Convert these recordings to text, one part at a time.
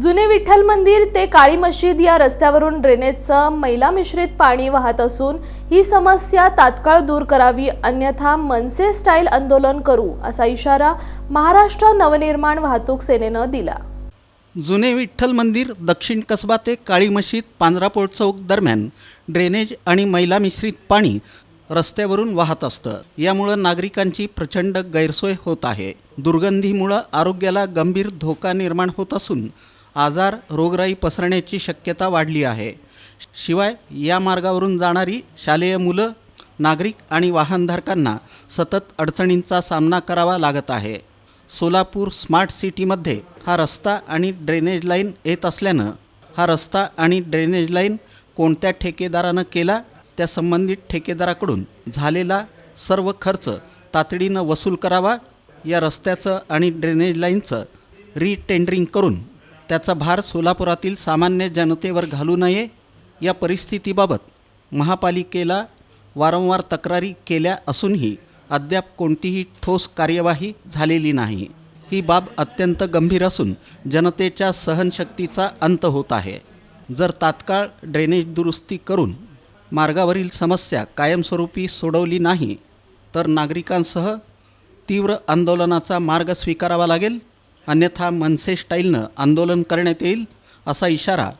जुने विठ्ठल मंदिर ते काळी मशीद या रस्त्यावरून ड्रेनेजचं मैला मिश्रित पाणी वाहत असून ही समस्या तात्काळ दूर करावी अन्यथा मनसे स्टाईल आंदोलन करू असा इशारा महाराष्ट्र नवनिर्माण वाहतूक सेनेनं दिला. जुने विठ्ठल मंदिर दक्षिण कसबा ते काळी मशीद पांजरापोळ चौक दरम्यान ड्रेनेज आणि मैला मिश्रित पाणी रस्त्यावरून वाहत असतं. यामुळं नागरिकांची प्रचंड गैरसोय होत आहे. दुर्गंधीमुळं आरोग्याला गंभीर धोका निर्माण होत असून आजार रोगराई पसरण्याची शक्यता वाढली आहे. शिवाय या मार्गावरून जाणारी शालेय मुलं नागरिक आणि वाहनधारकांना सतत अडचणींचा सामना करावा लागत आहे. सोलापूर स्मार्ट सिटीमध्ये हा रस्ता आणि ड्रेनेज लाईन येत असल्यानं हा रस्ता आणि ड्रेनेज लाईन कोणत्या ठेकेदारानं केला त्या संबंधित ठेकेदाराकडून झालेला सर्व खर्च तातडीनं वसूल करावा या रस्त्याचं आणि ड्रेनेज लाईनचं रिटेंडरिंग करून त्याचा भार सोलापुरातील सामान्य जनतेवर घालू नये या परिस्थितीबाबत महापालिकेला वारंवार तक्रारी केल्या असूनही अद्याप कोणतीही ठोस कार्यवाही झालेली नाही. ही बाब अत्यंत गंभीर असून जनतेच्या सहनशक्तीचा अंत होत आहे. जर तात्काळ ड्रेनेज दुरुस्ती करून मार्गावरील समस्या कायमस्वरूपी सोडवली नाही तर नागरिकांसह तीव्र आंदोलनाचा मार्ग स्वीकारावा लागेल. अन्यथा मनसे स्टाईलनं आंदोलन करण्यात येईल असा इशारा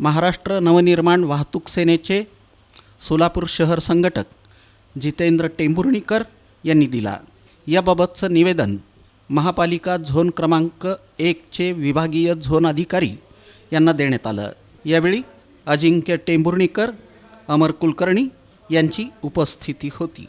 महाराष्ट्र नवनिर्माण वाहतूक सेनेचे सोलापूर शहर संघटक जितेंद्र टेंभुर्णीकर यांनी दिला. याबाबतचं निवेदन महापालिका झोन क्रमांक एकचे विभागीय झोन अधिकारी यांना देण्यात आलं. यावेळी अजिंक्य टेंभुर्णीकर अमर कुलकर्णी यांची उपस्थिती होती.